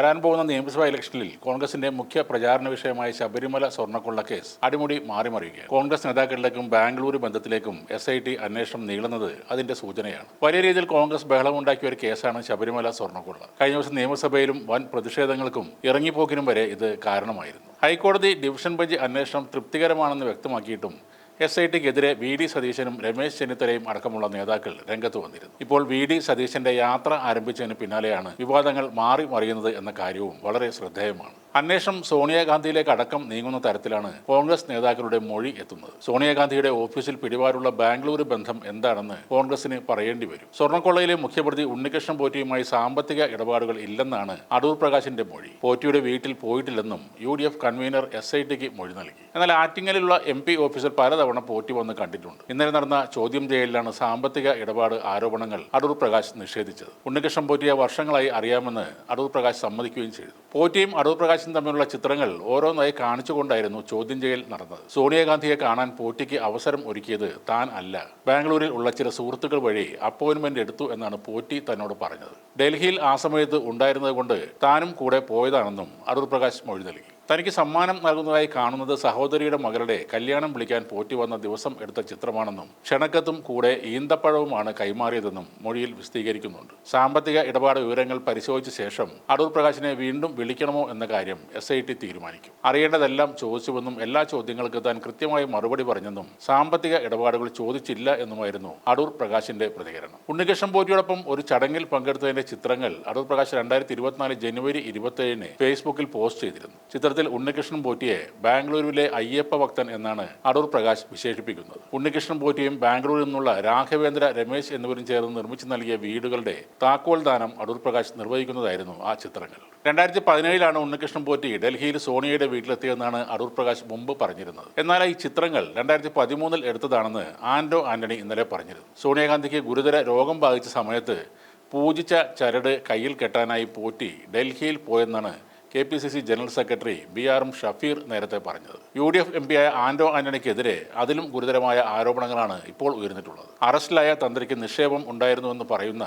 വരാൻ പോകുന്ന നിയമസഭാ ഇലക്ഷനിൽ കോൺഗ്രസിന്റെ മുഖ്യ പ്രചാരണ വിഷയമായ ശബരിമല സ്വർണക്കൊള്ള കേസ് അടിമുടി മാറിമറിയുകയാണ്. കോൺഗ്രസ് നേതാക്കളിലേക്കും ബാംഗ്ലൂർ ബന്ധത്തിലേക്കും എസ് ഐ ടി അന്വേഷണം നീളുന്നത് അതിന്റെ സൂചനയാണ്. വലിയ രീതിയിൽ കോൺഗ്രസ് ബഹളമുണ്ടാക്കിയ ഒരു കേസാണ് ശബരിമല സ്വർണക്കൊള്ള. കഴിഞ്ഞ ദിവസം നിയമസഭയിലും വൻ പ്രതിഷേധങ്ങൾക്കും ഇറങ്ങിപ്പോക്കിനും വരെ ഇത് കാരണമായിരുന്നു. ഹൈക്കോടതി ഡിവിഷൻ ബെഞ്ച് അന്വേഷണം തൃപ്തികരമാണെന്ന് വ്യക്തമാക്കിയിട്ടും എസ് ഐ ടിക്കെതിരെ വി ഡി സതീശനും രമേശ് ചെന്നിത്തലയും അടക്കമുള്ള നേതാക്കൾ രംഗത്ത് വന്നിരുന്നു. ഇപ്പോൾ വി ഡി സതീശന്റെ യാത്ര ആരംഭിച്ചതിന് പിന്നാലെയാണ് വിവാദങ്ങൾ മാറി മറിയുന്നത് എന്ന കാര്യവും വളരെ ശ്രദ്ധേയമാണ്. അന്വേഷണം സോണിയാഗാന്ധിയിലേക്ക് അടക്കം നീങ്ങുന്ന തരത്തിലാണ് കോൺഗ്രസ് നേതാക്കളുടെ മൊഴി എത്തുന്നത്. സോണിയാഗാന്ധിയുടെ ഓഫീസിൽ പിടിവാറുള്ള ബാംഗ്ലൂർ ബന്ധം എന്താണെന്ന് കോൺഗ്രസിന് പറയേണ്ടി വരും. സ്വർണക്കൊള്ളയിലെ മുഖ്യപ്രതി ഉണ്ണികൃഷ്ണൻ പോറ്റിയുമായി സാമ്പത്തിക ഇടപാടുകൾ ഇല്ലെന്നാണ് അടൂർ പ്രകാശിന്റെ മൊഴി. പോറ്റിയുടെ വീട്ടിൽ പോയിട്ടില്ലെന്നും U D F convener S I tick മൊഴി നൽകി. എന്നാൽ ആറ്റിങ്ങലിലുള്ള എം പി ഓഫീസിൽ പലതവണ പോറ്റി വന്ന് കണ്ടിട്ടുണ്ട്. ഇന്നലെ നടന്ന ചോദ്യം ചെയ്യലിലാണ് സാമ്പത്തിക ഇടപാട് ആരോപണങ്ങൾ അടൂർ പ്രകാശ് നിഷേധിച്ചത്. ഉണ്ണികൃഷ്ണൻ പോറ്റിയെ വർഷങ്ങളായി അറിയാമെന്ന് അടൂർ പ്രകാശ് സമ്മതിക്കുകയും ചെയ്തു. പോറ്റിയും അടൂർ പ്രകാശും തമ്മിലുള്ള ചിത്രങ്ങൾ ഓരോന്നായി കാണിച്ചുകൊണ്ടായിരുന്നു ചോദ്യം ചെയ്യൽ നടന്നത്. സോണിയാഗാന്ധിയെ കാണാൻ പോറ്റിക്ക് അവസരം ഒരുക്കിയത് താൻ അല്ല. ബാംഗ്ലൂരിൽ ഉള്ള ചില സുഹൃത്തുക്കൾ വഴി അപ്പോയിന്റ്മെന്റ് എടുത്തു എന്നാണ് പോറ്റി തന്നോട് പറഞ്ഞത്. ഡൽഹിയിൽ ആ സമയത്ത് ഉണ്ടായിരുന്നതുകൊണ്ട് താനും കൂടെ പോയതാണെന്നും അടൂർ പ്രകാശ് മൊഴി നൽകി. തനിക്ക് സമ്മാനം നൽകുന്നതായി കാണുന്നത് സഹോദരിയുടെ മകളുടെ കല്യാണം വിളിക്കാൻ പോറ്റി വന്ന ദിവസം എടുത്ത ചിത്രമാണെന്നും ക്ഷണക്കത്തും കൂടെ ഈന്തപ്പഴവുമാണ് കൈമാറിയതെന്നും മൊഴിയിൽ വിശദീകരിക്കുന്നുണ്ട്. സാമ്പത്തിക ഇടപാട് വിവരങ്ങൾ പരിശോധിച്ച ശേഷം അടൂർ പ്രകാശിനെ വീണ്ടും വിളിക്കണമോ എന്ന കാര്യം എസ് ഐ ടി തീരുമാനിക്കും. അറിയേണ്ടതെല്ലാം ചോദിച്ചുവെന്നും എല്ലാ ചോദ്യങ്ങൾക്ക് താൻ കൃത്യമായി മറുപടി പറഞ്ഞെന്നും സാമ്പത്തിക ഇടപാടുകൾ ചോദിച്ചില്ല എന്നുമായിരുന്നു അടൂർ പ്രകാശിന്റെ പ്രതികരണം. ഉണ്ണികൃഷ്ണൻ പോറ്റിയോടൊപ്പം ഒരു ചടങ്ങിൽ പങ്കെടുത്തതിന്റെ ചിത്രങ്ങൾ അടൂർ പ്രകാശ് രണ്ടായിരത്തി ഇരുപത്തിനാല് ജനുവരി ഇരുപത്തിയേഴിന് ഫേസ്ബുക്കിൽ പോസ്റ്റ് ചെയ്തിരുന്നു. ചിത്രത്തിൽ ഉണ്ണികൃഷ്ണൻ പോറ്റിയെ ബാംഗ്ലൂരുവിലെ അയ്യപ്പ ഭക്തൻ എന്നാണ് അടൂർ പ്രകാശ് വിശേഷിപ്പിക്കുന്നത്. ഉണ്ണികൃഷ്ണൻ പോറ്റിയും ബാംഗ്ലൂരിൽ നിന്നുള്ള രാഘവേന്ദ്ര രമേശ് എന്നിവരും ചേർന്ന് നിർമ്മിച്ചു നൽകിയ വീടുകളുടെ താക്കോൽ ദാനം അടൂർ പ്രകാശ് നിർവഹിക്കുന്നതായിരുന്നു ആ ചിത്രങ്ങൾ. രണ്ടായിരത്തി പതിനേഴിലാണ് ഉണ്ണികൃഷ്ണൻ പോറ്റി ഡൽഹിയിൽ സോണിയയുടെ വീട്ടിലെത്തിയതെന്നാണ് അടൂർ പ്രകാശ് മുമ്പ് പറഞ്ഞിരുന്നത്. എന്നാൽ ഈ ചിത്രങ്ങൾ രണ്ടായിരത്തി പതിമൂന്നിൽ എടുത്തതാണെന്ന് ആന്റോ ആന്റണി ഇന്നലെ പറഞ്ഞിരുന്നു. സോണിയാഗാന്ധിക്ക് ഗുരുതര രോഗം ബാധിച്ച സമയത്ത് പൂജിച്ച ചരട് കയ്യിൽ കെട്ടാനായി പോറ്റി ഡൽഹിയിൽ പോയെന്നാണ് K P C C general secretary B R M Shafeer നേരത്തെ പറഞ്ഞത്. യു ഡി എഫ് എം പിയായ ആന്റോ ആന്റണിക്കെതിരെ അതിലും ഗുരുതരമായ ആരോപണങ്ങളാണ് ഇപ്പോൾ ഉയർന്നിട്ടുള്ളത്. അറസ്റ്റിലായ തന്ത്രിക്ക് നിക്ഷേപം ഉണ്ടായിരുന്നുവെന്ന് പറയുന്ന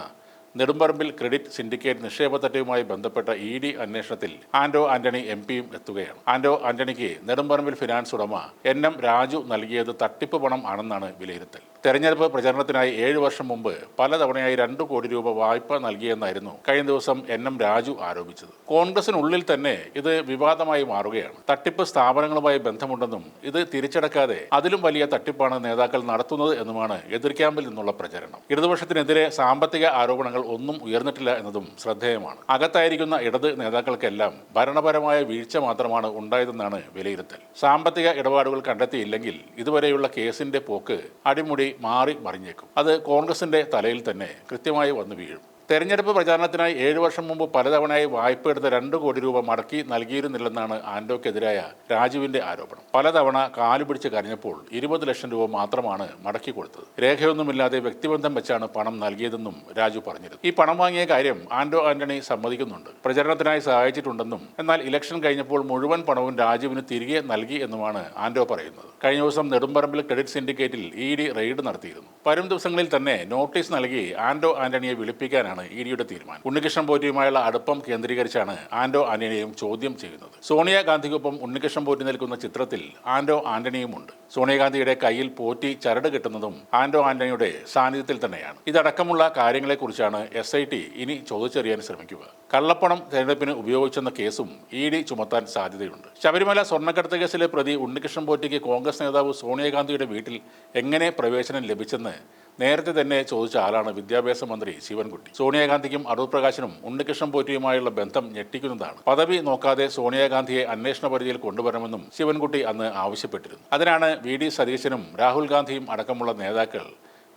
നെടുമ്പറമ്പിൽ ക്രെഡിറ്റ് സിൻഡിക്കേറ്റ് നിക്ഷേപ തട്ടിയുമായി ബന്ധപ്പെട്ട ഇ ഡി അന്വേഷണത്തിൽ ആന്റോ ആന്റണി എം പിയും എത്തുകയാണ്. ആന്റോ ആന്റണിക്ക് നെടുമ്പറമ്പിൽ ഫിനാൻസ് ഉടമ എൻ എം രാജു നൽകിയത് തട്ടിപ്പ് പണം ആണെന്നാണ് വിലയിരുത്തൽ. തെരഞ്ഞെടുപ്പ് പ്രചരണത്തിനായി ഏഴു വർഷം മുമ്പ് പലതവണയായി രണ്ടു കോടി രൂപ വായ്പ നൽകിയെന്നായിരുന്നു കഴിഞ്ഞ ദിവസം എൻ എം രാജു ആരോപിച്ചത്. കോൺഗ്രസിനുള്ളിൽ തന്നെ ഇത് വിവാദമായി മാറുകയാണ്. തട്ടിപ്പ് സ്ഥാപനങ്ങളുമായി ബന്ധമുണ്ടെന്നും ഇത് തിരിച്ചടക്കാതെ അതിലും വലിയ തട്ടിപ്പാണ് നേതാക്കൾ നടത്തുന്നത് എന്നുമാണ് എതിർ ക്യാമ്പിൽ നിന്നുള്ള പ്രചരണം. ഇടതുപക്ഷത്തിനെതിരെ സാമ്പത്തിക ആരോപണങ്ങൾ ഒന്നും ഉയർന്നിട്ടില്ല എന്നതും ശ്രദ്ധേയമാണ്. അകത്തായിരിക്കുന്ന ഇടത് നേതാക്കൾക്കെല്ലാം ഭരണപരമായ വീഴ്ച മാത്രമാണ് ഉണ്ടായതെന്നാണ് വിലയിരുത്തൽ. സാമ്പത്തിക ഇടപാടുകൾ കണ്ടെത്തിയില്ലെങ്കിൽ ഇതുവരെയുള്ള കേസിന്റെ പോക്ക് അടിമുടി മാറി മറിഞ്ഞേക്കും. അത് കോൺഗ്രസിന്റെ തലയിൽ തന്നെ കൃത്യമായി വന്നു വീഴും. തെരഞ്ഞെടുപ്പ് പ്രചാരണത്തിനായി ഏഴു വർഷം മുമ്പ് പലതവണയായി വായ്പ എടുത്ത രണ്ട് കോടി രൂപ മടക്കി നൽകിയിരുന്നില്ലെന്നാണ് ആന്റോക്കെതിരായ രാജുവിന്റെ ആരോപണം. പലതവണ കാലുപിടിച്ച് കരഞ്ഞപ്പോൾ ഇരുപത് ലക്ഷം രൂപ മാത്രമാണ് മടക്കി കൊടുത്തത്. രേഖയൊന്നുമില്ലാതെ വ്യക്തിബന്ധം വെച്ചാണ് പണം നൽകിയതെന്നും രാജു പറഞ്ഞിരുന്നു. ഈ പണം വാങ്ങിയ കാര്യം ആന്റോ ആന്റണി സമ്മതിക്കുന്നുണ്ട്. പ്രചരണത്തിനായി സഹായിച്ചിട്ടുണ്ടെന്നും എന്നാൽ ഇലക്ഷൻ കഴിഞ്ഞപ്പോൾ മുഴുവൻ പണവും രാജുവിന് തിരികെ നൽകി എന്നുമാണ് ആന്റോ പറയുന്നത്. കഴിഞ്ഞ ദിവസം നെടുമ്പറമ്പിൽ ക്രെഡിറ്റ് സിൻഡിക്കേറ്റിൽ ഇ ഡി റെയ്ഡ് നടത്തിയിരുന്നു. വരും ദിവസങ്ങളിൽ തന്നെ നോട്ടീസ് നൽകി ആന്റോ ആന്റണിയെ വിളിപ്പിക്കാനാണ് ഇ ഡിയുടെ തീരുമാനം. ഉണ്ണികൃഷ്ണൻ പോറ്റിയുമായുള്ള അടുപ്പം കേന്ദ്രീകരിച്ചാണ് ആന്റോ ആന്റണിയെയും ചോദ്യം ചെയ്യുന്നത്. സോണിയാഗാന്ധിക്കൊപ്പം ഉണ്ണികൃഷ്ണൻ പോറ്റി നിൽക്കുന്ന ചിത്രത്തിൽ ആന്റോ ആന്റണിയുമുണ്ട്. സോണിയാഗാന്ധിയുടെ കയ്യിൽ പോറ്റി ചരട് കിട്ടുന്നതും ആന്റോ ആന്റണിയുടെ സാന്നിധ്യത്തിൽ തന്നെയാണ്. ഇതടക്കമുള്ള കാര്യങ്ങളെക്കുറിച്ചാണ് എസ് ഐ ടി ഇനി ചോദിച്ചറിയാൻ ശ്രമിക്കുക. കള്ളപ്പണം തെരഞ്ഞെടുപ്പിന് ഉപയോഗിച്ചെന്ന കേസും ഇ ഡി ചുമത്താൻ സാധ്യതയുണ്ട്. ശബരിമല സ്വർണക്കടത്ത് കേസിലെ പ്രതി ഉണ്ണികൃഷ്ണൻ പോറ്റിക്ക് കോൺഗ്രസ് നേതാവ് സോണിയാഗാന്ധിയുടെ വീട്ടിൽ എങ്ങനെ പ്രവേശനം ലഭിച്ചെന്ന് നേരത്തെ തന്നെ ചോദിച്ച ആളാണ് വിദ്യാഭ്യാസ മന്ത്രി ശിവൻകുട്ടി. സോണിയാഗാന്ധിക്കും അടൂർ പ്രകാശിനും ഉണ്ണികൃഷ്ണൻ പോറ്റിയുമായുള്ള ബന്ധം ഞെട്ടിക്കുന്നതാണ്. പദവി നോക്കാതെ സോണിയാഗാന്ധിയെ അന്വേഷണ പരിധിയിൽ കൊണ്ടുവരണമെന്നും ശിവൻകുട്ടി അന്ന് ആവശ്യപ്പെട്ടിരുന്നു. അതിനാണ് വി. ഡി. സതീശനും രാഹുൽ ഗാന്ധിയും അടക്കമുള്ള നേതാക്കൾ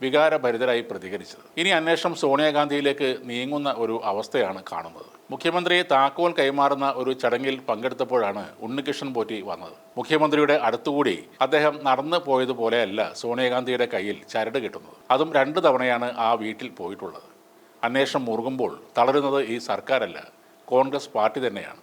വികാരഭരിതരായി പ്രതികരിച്ചത്. ഇനി അന്വേഷണം സോണിയാഗാന്ധിയിലേക്ക് നീങ്ങുന്ന ഒരു അവസ്ഥയാണ് കാണുന്നത്. മുഖ്യമന്ത്രിയെ താക്കോൽ കൈമാറുന്ന ഒരു ചടങ്ങിൽ പങ്കെടുത്തപ്പോഴാണ് ഉണ്ണികൃഷ്ണൻ പോറ്റി വന്നത്. മുഖ്യമന്ത്രിയുടെ അടുത്തുകൂടി അദ്ദേഹം നടന്നു പോയതുപോലെയല്ല സോണിയാഗാന്ധിയുടെ കയ്യിൽ ചരട് കിട്ടുന്നത്. അതും രണ്ട് തവണയാണ് ആ വീട്ടിൽ പോയിട്ടുള്ളത്. അന്വേഷണം മുറുകുമ്പോൾ തളരുന്നത് ഈ സർക്കാരല്ല കോൺഗ്രസ് പാർട്ടി തന്നെയാണ്.